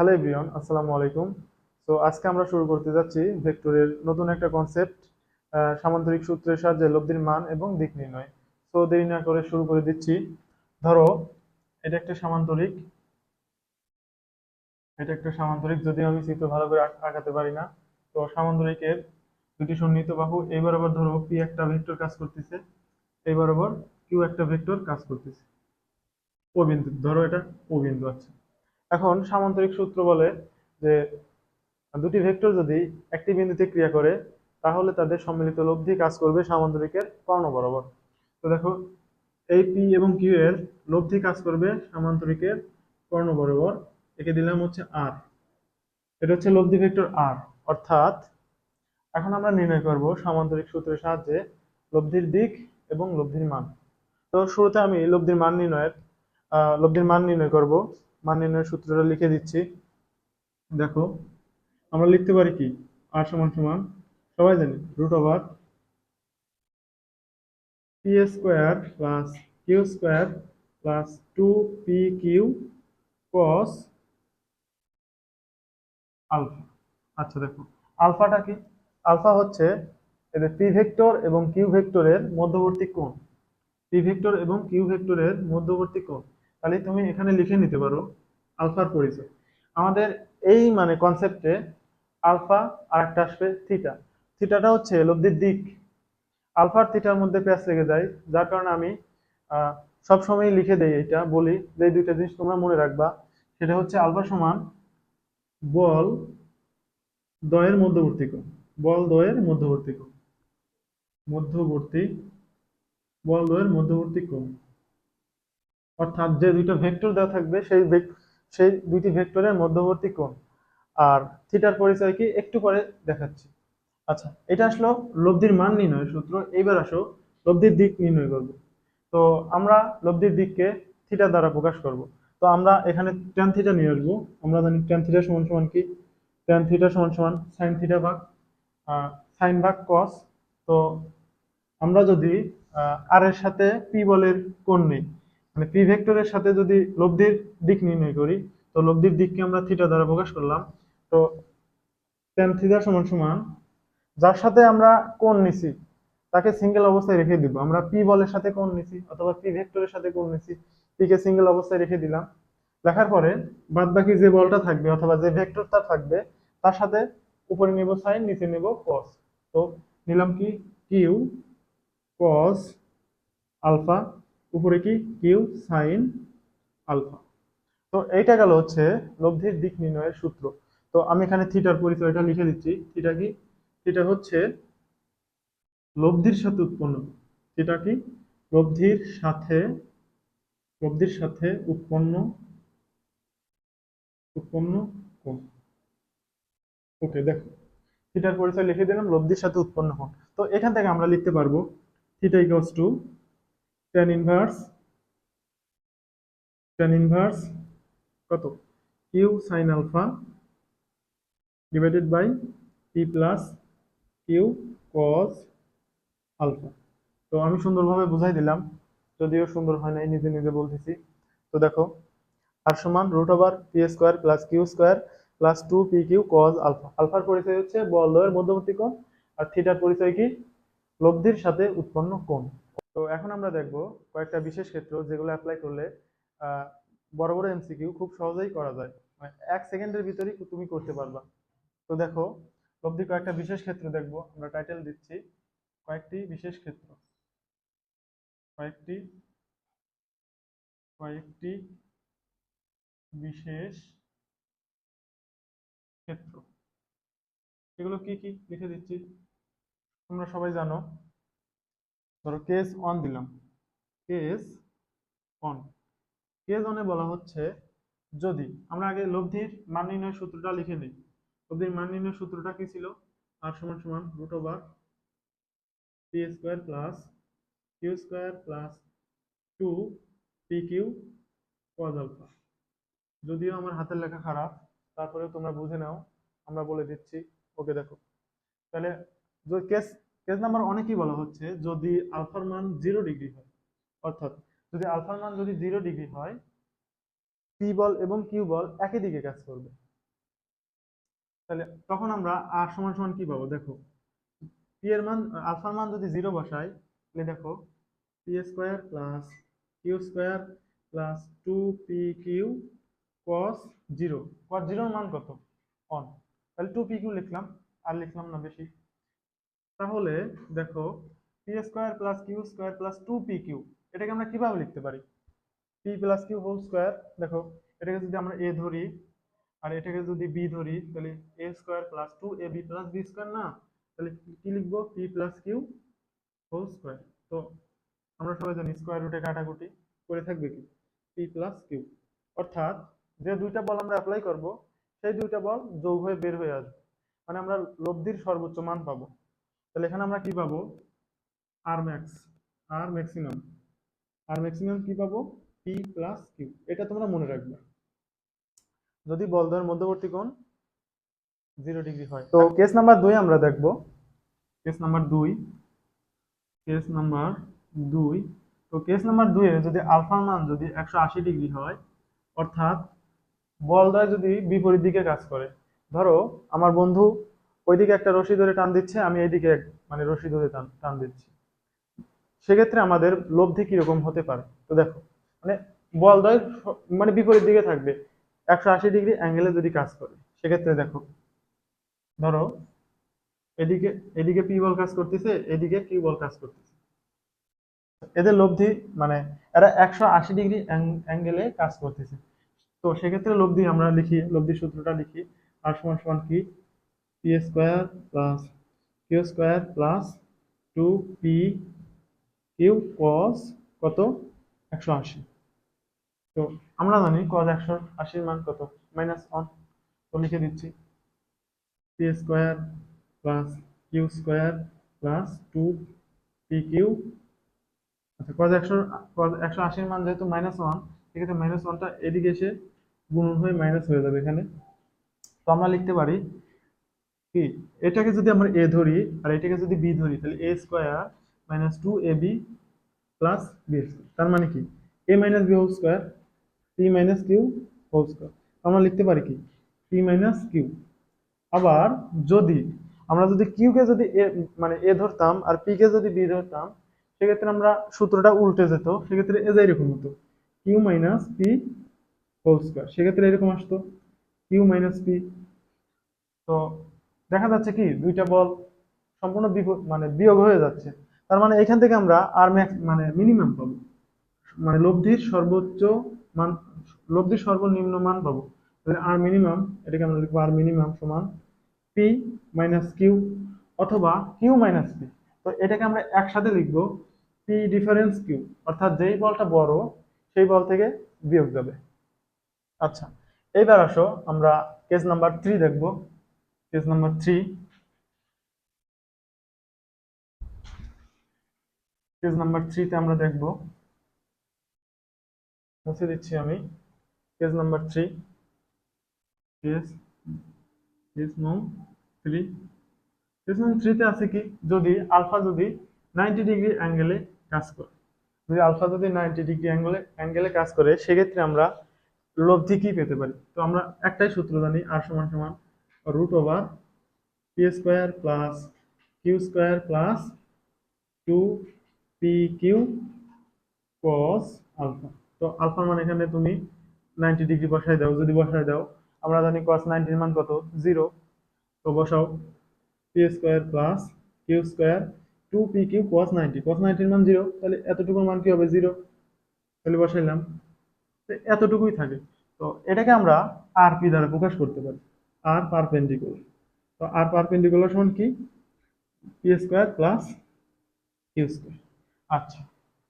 Hello everyone আসসালামু আলাইকুম। তো আজকে আমরা শুরু করতে যাচ্ছি ভেক্টরের নতুন একটা কনসেপ্ট সামান্তরিক সূত্রের সাহায্যে লব্ধির মান এবং দিক নির্ণয়। তো দেরি না করে শুরু করে দিচ্ছি। ধরো, এটা একটা সামান্তরিক, এটা একটা সামান্তরিক যদি আমি চিত্র ভালো করে আঁক- আঁকাতে পারি না। তো, সামান্তরিকের দুটি সন্নিহিত বাহু এই বরাবর ধরো পি একটা ভেক্টর কাজ করতেছে এই বরাবর কিউ একটা ভেক্টর কাজ করতেছে। ও বিন্দু, ধরো এটা ও বিন্দু আচ্ছা। এখন সামান্তরিক সূত্র বলে যে দুটি ভেক্টর যদি একটি বিন্দুতে ক্রিয়া করে, তাহলে তাদের সম্মিলিত লব্ধি কাজ করবে সামান্তরিকের কর্ণ বরাবর। তো দেখো এই পি এবং কিউ এর লব্ধি কাজ করবে সামান্তরিকের কর্ণ বরাবর। একে দিলাম হচ্ছে আর এটা হচ্ছে লব্ধি ভেক্টর আর অর্থাৎ এখন আমরা নির্ণয় করব সামান্তরিক সূত্রের সাহায্যে লব্ধির দিক এবং লব্ধির মান। তো শুরুতে আমি লব্ধির মান নির্ণয়ের লব্ধির মান নির্ণয় করব। মান নির্ণয়ের সূত্রটা লিখে দিচ্ছি। দেখো, আমরা লিখতে পারি কি? আর সমান সমান, সবাই জানি root over P square plus Q square plus two P Q cos alpha আচ্ছা দেখো আলফাটা কি? আলফা হচ্ছে এদের পি ভেক্টর এবং কিউ ভেক্টরের মধ্যবর্তী কোণ। পি ভেক্টর এবং কিউ ভেক্টরের মধ্যবর্তী কোণ। তাহলে তুমি এখানে লিখে নিতে পারো আলফার পরিচয়। আমাদের এই মানে কনসেপ্টে আলফা আর একটা আসবে থিটা। থিটাটা হচ্ছে লব্ধির দিক। আলফার থিটার মধ্যে প্যাচ লেগে যায়, যার কারণে আমি সবসময় লিখে দেই এটা, বলি যে এই দুইটা জিনিস তোমরা মনে রাখবা। সেটা হচ্ছে আলফা সমান বল দয়ের মধ্যবর্তী কোণ। বল দ্বয়ের মধ্যবর্তী কোণ। মধ্যবর্তী বল দ্বয়ের মধ্যবর্তী কোণ। অর্থাৎ যে দুইটা ভেক্টর দেওয়া থাকবে, সেই সেই দুইটি ভেক্টরের মধ্যবর্তী কোণ। আর থিটার পরিচয় কি একটু পরে দেখাচ্ছি। আচ্ছা এটা আসলো লব্ধির মান নির্ণয়ের সূত্র। এইবার আসো লব্ধির দিক নির্ণয় করব। তো আমরা লব্ধির দিককে থিটা দ্বারা প্রকাশ করব। তো আমরা এখানে ট্যান থিটা নিয়ে আসব। আমরা জানি ট্যান থিটা সমান সমান কি? ট্যান থিটা সমান সমান সাইন থিটা ভাগ সাইন ভাগ কস তো আমরা যদি আর এর সাথে পি বলের কোণ নেই মানে পি ভেক্টরের সাথে যদি লব্ধির দিক নির্ণয় করি, তো লব্ধির দিককে আমরা থিটা দ্বারা প্রকাশ করলাম। তো ট্যান থিটা সমান সমান, যার সাথে আমরা কোণ নিছি, তাকে সিঙ্গেল অবস্থায় রেখে দিব। আমরা পি বলের সাথে কোণ নিছি অথবা পি ভেক্টরের সাথে কোণ নিছি পি কে সিঙ্গেল অবস্থায় রেখে দিলাম। লেখার পরে বাদ বাকি যে বলটা থাকবে অথবা যে ভেক্টরটা থাকবে, তার সাথে উপরে নিব সাইন নিচে নিব কস তো নিলাম কি কিউ কস আলফা উপরে কি? কিউ সাইন আলফা তো এইটা গেল হচ্ছে লব্ধির দিক নির্ণয়ের সূত্র। তো আমি এখানে থিটার পরিচয়টা লিখে দিচ্ছি। থিটা কি? থিটা হচ্ছে লব্ধির সাথে উৎপন্ন। থিটা কি? লব্ধির সাথে লব্ধির সাথে উৎপন্ন উৎপন্ন কোণ। ওকে দেখো। থিটার পরিচয় লিখে দিলাম, লব্ধির সাথে উৎপন্ন কোণ। তো এখান থেকে আমরা লিখতে পারব theta equals to tan inverse tan inverse কত? Q sine alpha divided by P plus Q cos alpha তো আমি সুন্দরভাবে বুঝাই দিলাম, যদিও সুন্দর হয় নাই, নিজে নিজে বলতেছি। তো দেখো আর সমান root over P square plus Q square plus two P Q cos alpha আলফার পরিচয় হচ্ছে বলয়ের মধ্যবর্তী কোণ, আর থিটার পরিচয় কি? লব্ধির সাথে উৎপন্ন কোণ। তো এখন আমরা দেখব কয়েকটা বিশেষ ক্ষেত্র যেগুলো অ্যাপ্লাই করলে বড় বড় এমসিকিউ খুব সহজেই করা যায়। মানে এক সেকেন্ডের ভিতরেই তুমি করতে পারবা। তো দেখো লব্ধি কয়েকটা বিশেষ ক্ষেত্র দেখব, আমরা টাইটেল দিচ্ছি। কয়েকটি বিশেষ ক্ষেত্র। কয়েকটি কয়েকটি বিশেষ ক্ষেত্র। এগুলো কি কি লিখে দিচ্ছি? তোমরা সবাই জানো। ধরো কেস অন দিলাম। কেস অন কেস অনে বলা হচ্ছে, যদি আমরা আগে লব্ধির মান নির্ণয় সূত্রটা লিখে নিই। লব্ধির মান নির্ণয় সূত্রটা কি ছিল? আর সমান সমান root over P square plus Q square plus two P Q cos alpha যদিও আমার হাতের লেখা খারাপ, তারপরেও তোমরা বুঝে নাও, আমরা বলে দিচ্ছি। ওকে দেখো। তাহলে কেস কেস নাম্বার অনেকেই বলা হচ্ছে? যদি আলফার মান জিরো ডিগ্রি হয়, অর্থাৎ যদি আলফার মান যদি জিরো ডিগ্রি হয় পি বল এবং কিউ বল একই দিকে কাজ করবে। তাহলে তখন আমরা আর সমান সমান কি পাবো? দেখো পি এর মান, আলফার মান যদি জিরো বসাই, তাহলে দেখো P square plus Q square plus two P Q cos zero cos জিরোর মান কত? অন তাহলে টু পি কিউ লিখলাম, আর লিখলাম না বেশি। তাহলে দেখো P square plus Q square plus two P Q এটাকে আমরা কীভাবে লিখতে পারি? P plus Q whole square দেখো, এটাকে যদি আমরা এ ধরি আর এটাকে যদি বি ধরি, তাহলে A square plus two A B plus B square না? তাহলে কি লিখব? P plus Q whole square তো আমরা সবাই জানি স্কোয়ার রুটে কাটাকুটি করে থাকবে কি? পি প্লাস কিউ অর্থাৎ যে দুইটা বল আমরা অ্যাপ্লাই করব, সেই দুইটা বল যোগ হয়ে বের হয়ে আসবে। মানে আমরা লব্ধির সর্বোচ্চ মান পাবো। তাহলে এখানে আমরা কি পাবো? R max R maximum R maximum কি পাবো? পি প্লাস কিউ এটা তোমরা মনে রাখবে। যদি বলদ্বয়ের মধ্যবর্তী কোণ জিরো ডিগ্রি হয়। তো কেস নাম্বার দুই আমরা দেখব। কেস নাম্বার দুই কেস নাম্বার দুই তো কেস নাম্বার দুইয়ে যদি আলফার মান যদি একশো আশি ডিগ্রি হয় অর্থাৎ বলদয় যদি বিপরীত দিকে কাজ করে। ধরো আমার বন্ধু ওইদিকে একটা রশি ধরে টান দিচ্ছে, আমি এইদিকে মানে রশি ধরে টান টান দিচ্ছি। সেক্ষেত্রে আমাদের লব্ধি কীরকম হতে পারে? তো দেখো মানে বলদয় স- মানে বিপরীত দিকে থাকবে। একশো আশি ডিগ্রি অ্যাঙ্গেলে যদি কাজ করে, সেক্ষেত্রে দেখো, ধরো, এদিকে এদিকে পি বল কাজ করতেছে, এদিকে কিউ বল কাজ করতেছে। এদের লব্ধি মানে এরা একশো আশি ডিগ্রি অ্যাঙ্গেলে কাজ করতেছে। তো সেক্ষেত্রে লব্ধি আমরা লিখি, লব্ধি সূত্রটা লিখি, আর সমান সমান কি? P square plus Q square plus two P Q কত? একশো আশি। তো আমরা জানি কস একশো আশির মান কত? মাইনাস ওয়ান তো লিখে দিচ্ছি। P square plus Q square plus two আচ্ছা কস একশো কস একশো আশির মান যেহেতু মাইনাস ওয়ান সেক্ষেত্রে মাইনাস ওয়ানটা এদিকে এসে হয়ে মাইনাস হয়ে যাবে এখানে। তো আমরা লিখতে পারি কি? এটাকে যদি আমরা এ ধরি আর এটাকে যদি বি ধরি, তাহলে A square minus two A B plus B তার মানে কি? A minus B whole square P minus Q whole square আমরা লিখতে পারি কি? পি মাইনাস কিউ আবার যদি আমরা যদি কিউকে যদি এ মানে এ ধরতাম আর পি কে যদি বি ধরতাম, সেক্ষেত্রে আমরা সূত্রটা উল্টে যেত, সেক্ষেত্রে এ যে এরকম হতো। Q minus P whole square সেক্ষেত্রে এরকম আসতো। কিউ মাইনাস পি তো দেখা যাচ্ছে কি দুইটা বল সম্পূর্ণ মানে বিয়োগ হয়ে যাচ্ছে। তার মানে এখান থেকে আমরা আর ম্যাক্স মানে মিনিমাম পাবো। মানে লব্ধির সর্বোচ্চ মান, লব্ধির সর্বনিম্ন মান পাবো। তাহলে আর মিনিমাম এটাকে আমরা লিখব আর মিনিমাম সমান পি মাইনাস কিউ অথবা কিউ মাইনাস পি তো এটাকে আমরা একসাথে লিখব পি ডিফারেন্স কিউ অর্থাৎ যেই বলটা বড়, সেই বল থেকে বিয়োগ যাবে। আচ্ছা এইবার আসো, আমরা কেস নাম্বার থ্রি দেখব। Case number three case number থ্রিতে আমরা দেখব। মুছে দিচ্ছি আমি। Case number three case case নং থ্রি কেস নং থ্রিতে আছে কি? যদি আলফা যদি নাইনটি ডিগ্রি অ্যাঙ্গেলে কাজ করে। যদি আলফা যদি নাইনটি ডিগ্রি অ্যাঙ্গেলে অ্যাঙ্গেলে কাজ করে, সেক্ষেত্রে আমরা লব্ধি কি পেতে পারি? তো আমরা একটাই সূত্র জানি আর সমান সমান P square plus Q square plus two P Q cos alpha তো আলফার মান এখানে তুমি নাইনটি ডিগ্রি বসাই দাও, যদি বসাই দাও, আমরা জানি কস নাইনটির মান কত? জিরো তো বসাও P square plus Q square two P Q cos ninety cos নাইনটির মান জিরো তাহলে এতটুকুর মান কি হবে? জিরো তাহলে বসাইলাম। তো এতটুকুই থাকে। তো এটাকে আমরা আর পি দ্বারা প্রকাশ করতে পারি। আর পারপেন্ডিকুলার তো আর পারপেন্ডিকুলার সমান কি? P square plus Q square আচ্ছা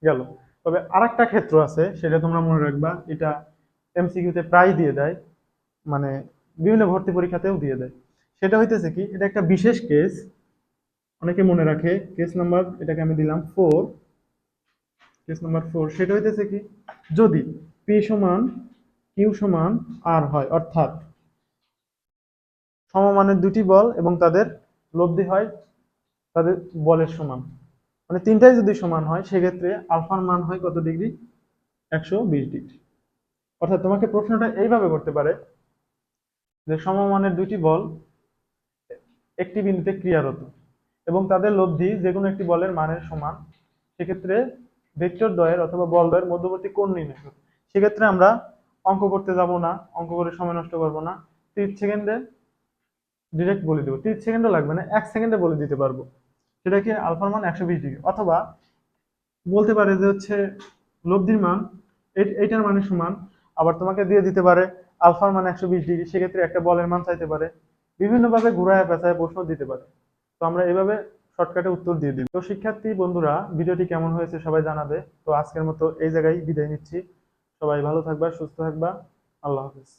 গেল। তবে আরেকটা ক্ষেত্র আছে, সেটা তোমরা মনে রাখবা, এটা এমসিকিউতে প্রায় দিয়ে দেয় মানে বিভিন্ন ভর্তি পরীক্ষাতেও দিয়ে দেয়। সেটা হইতেছে কি, এটা একটা বিশেষ কেস অনেকে মনে রাখে কেস নাম্বার এটাকে আমি দিলাম ফোর কেস নাম্বার ফোর সেটা হইতেছে কি, যদি পি সমান কিউ সমান আর হয়, অর্থাৎ সমমানের দুটি বল এবং তাদের লব্ধি হয় তাদের বলের সমান। মানে তিনটাই যদি সমান হয়, সেক্ষেত্রে আলফার মান হয় কত ডিগ্রি? একশো বিশ ডিগ্রি। অর্থাৎ তোমাকে প্রশ্নটা এইভাবে করতে পারে যে সমমানের দুটি বল একটি বিন্দুতে ক্রিয়ারত এবং তাদের লব্ধি যে কোনো একটি বলের মানের সমান, সেক্ষেত্রে ভেক্টর দ্বয়ের অথবা বল দ্বয়ের মধ্যবর্তী কোণ নির্ণয় সেক্ষেত্রে আমরা অঙ্ক করতে যাব না, অঙ্ক করে সময় নষ্ট করব না। তিরিশ সেকেন্ডে ডিরেক্ট বলে দেবো। তিরিশ সেকেন্ডও লাগবে না, এক সেকেন্ডে বলে দিতে পারব। সেটা কি আলফার মান একশো বিশ ডিগ্রি অথবা বলতে পারে যে হচ্ছে লব্ধির মান এইটার মানের সমান, আবার তোমাকে দিয়ে দিতে পারে আলফার মান একশো বিশ ডিগ্রি সেক্ষেত্রে একটা বলের মান চাইতে পারে। বিভিন্নভাবে ঘুরায় পেঁচায় প্রশ্ন দিতে পারে। তো আমরা এভাবে শর্টকাটে উত্তর দিয়ে দিই। তো শিক্ষার্থী, বন্ধুরা, ভিডিওটি কেমন হয়েছে সবাই জানাবে। তো আজকের মতো এই জায়গায় বিদায় নিচ্ছি। সবাই ভালো থাকবা, সুস্থ থাকবা। আল্লাহ হাফেজ।